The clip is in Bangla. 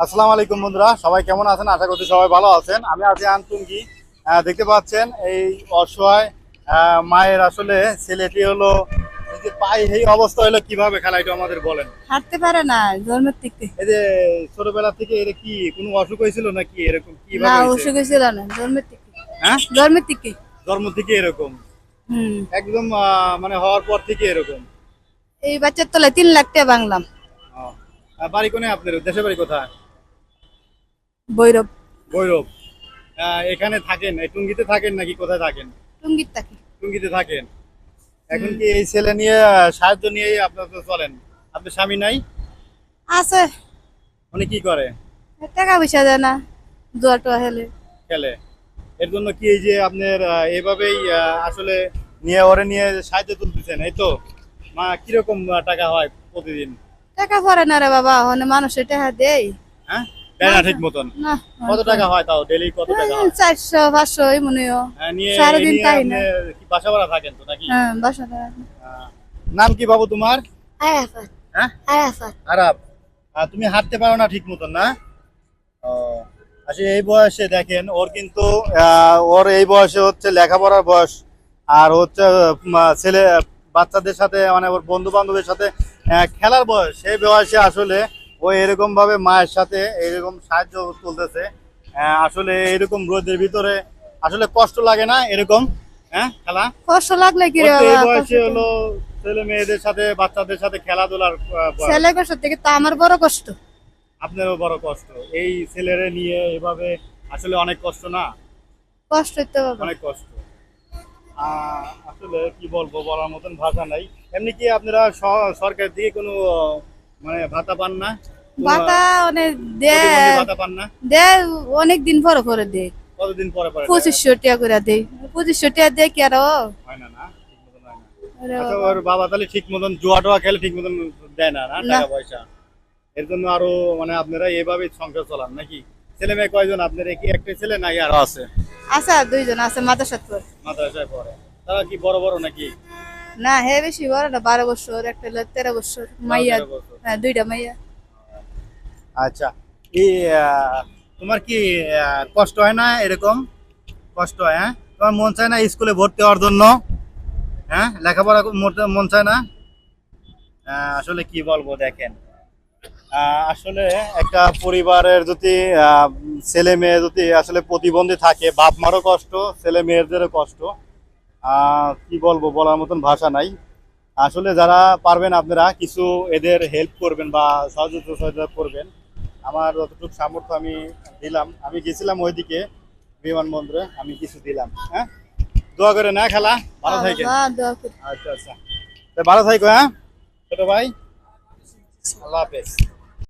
আসসালামু আলাইকুম বন্ধুরা সবাই কেমন আছেন? আশা করছি সবাই ভালো আছেন। আমি আছি আনটুঙ্গি আহ, দেখতে পাচ্ছেন এই অসহায় আহ, মায়ের আসলে ছেলেটি হলো এই যে পায়ে এই অবস্থা হলো কীভাবে খেলা এটা আমাদের বলেন? হাঁটতে পারে না জন্মের থেকে। এই যে ছোটবেলা থেকে এটা কি কোনো অসুখ হয়েছিল নাকি এরকম? না কীভাবে অসুখ হয়েছিল না জন্মের থেকে। হ্যাঁ? জন্মের থেকে। জন্ম থেকে এরকম? হুম। একদম আহ, মানে হওয়ার পর থেকে এরকম? এই বাচ্চার তলায় তিন লাখ টাকা বাংলাম। বাড়ি কোনে আপনার? দেশের বাড়ি কোথায়? বৈরব গৌরব আহ, এখানে থাকেন? টুঙ্গিতে থাকেন নাকি কোথায় থাকেন? টুঙ্গির থাকি। টুঙ্গিতে থাকেন। এখন কি এই ছেলে নিয়ে সাহায্য নিয়েই আপনার তো চলেন? আপনার স্বামী নাই? আছে। উনি কি করে? টাকা পয়সা দেয় না। দোয়া টোয়া হেলে খেলে। এর জন্য কি এই যে আপনার এভাবেই আসলে নিয়ে ওরে নিয়ে সাহায্য তুলতেছেন? এই তো। মা কীরকম টাকা হয় প্রতিদিন? টাকা পড়ে না রে বাবা ওখানে মানুষের টাকা দেয়। হ্যাঁ? দেয় না ঠিক মতন। কত টাকা হয় তাও? ডেলি কত টাকা হয়? চারশো পাঁচশো এই মনে হয় হ্যাঁ, সারাদিন তাই না। কি বাসা ভাড়া থাকেন তো নাকি? হ্যাঁ বাসা টাকা আহ, নাম কি বাবু তোমার? আরাফাত। হ্যাঁ? আরাফাত। তুমি হাঁটতে পারো না ঠিক মতন না? আচ্ছা এই বয়সে দেখেন ওর কিন্তু ওর এই বয়সে হচ্ছে লেখাপড়ার বয়স আর হচ্ছে ছেলে বাচ্চাদের সাথে মানে ওর বন্ধু বান্ধবের সাথে খেলার বয়স। সেই বয়সে আসলে ও এরকম ভাবে মায়ের সাথে এরকম সাহায্য তুলতেছে। আসলে এরকম রোদের ভিতরে আসলে কষ্ট লাগে না এরকম? হ্যাঁ খেলা? কষ্ট লাগলে কি বয়সে হলো ছেলে মেয়েদের সাথে বাচ্চাদের সাথে খেলাধুলার ছেলে কষ্ট থেকে তা আমার বড় কষ্ট। আপনারও বড় কষ্ট। এই ছেলেরে নিয়ে এভাবে আসলে অনেক কষ্ট না? কষ্ট তো অনেক কষ্ট। আহ, আসলে কি বলব বলার মতন ভাষা নাই। এমনি কি আপনারা স- সরকার থেকে কোনো মানে ভাতা পান না? ভাতা প্রতিবন্ধী দেয় ভাতা পান না? দেয় অনেক দিন পরে পরে দেয় কতদিন পরে পরে পঁচিশশো টাকা করে দেয় পঁচিশশো টাকা দেয় কি আর হয় না না ঠিক মতন না। আরে আচ্ছা ওর বাবা তাহলে ঠিক মতন জুয়া টোয়া খেলে ঠিক মতন দেয় না না? না। টাকা পয়সা। এর জন্য আরও মানে আপনারা এভাবে সংসার চালান নাকি? ছেলে মেয়ে কয়জন? আপনার কি একটা ছেলে নাই আরও আছে? আর দুইজন আছে মাদ্রাসাত পড়ে মাদ্রাসায় পড়ে। তারা কি বড় বড় নাকি? না হে বেশি বড় না বারো বছর একটা হলো তেরো বছর মাইয়া। হ্যাঁ দুইটা মাইয়া। আচ্ছা এই তোমার কি কষ্ট হয় না এরকম? কষ্ট হয় হ্যাঁ? তোমার মন চায় না স্কুলে ভর্তি হওয়ার জন্য? হ্যাঁ লেখাপড়া মন চায় না? আসলে কি বলব দেখেন। আহ, আসলে একটা পরিবারের যদি আহ, ছেলে মেয়ে যদি আসলে প্রতিবন্ধী থাকে বাপ মারও কষ্ট ছেলে মেয়েদেরও কষ্ট কি বলব বলার মতন ভাষা নাই। আসলে যারা পারবেন আপনারা কিছু এদের হেল্প করবেন বা সহযোগিতা সহযোগিতা করবেন। আমার যতটুকু সামর্থ্য আমি দিলাম। আমি গেছিলাম ওইদিকে বিমানবন্দরে আমি কিছু দিলাম হ্যাঁ? দোয়া করে না খেলা? ভালো থাকে হ্যাঁ আচ্ছা আচ্ছা। ভালো থাকো হ্যাঁ? ছোট ভাই? আল্লাহ হাফেজ।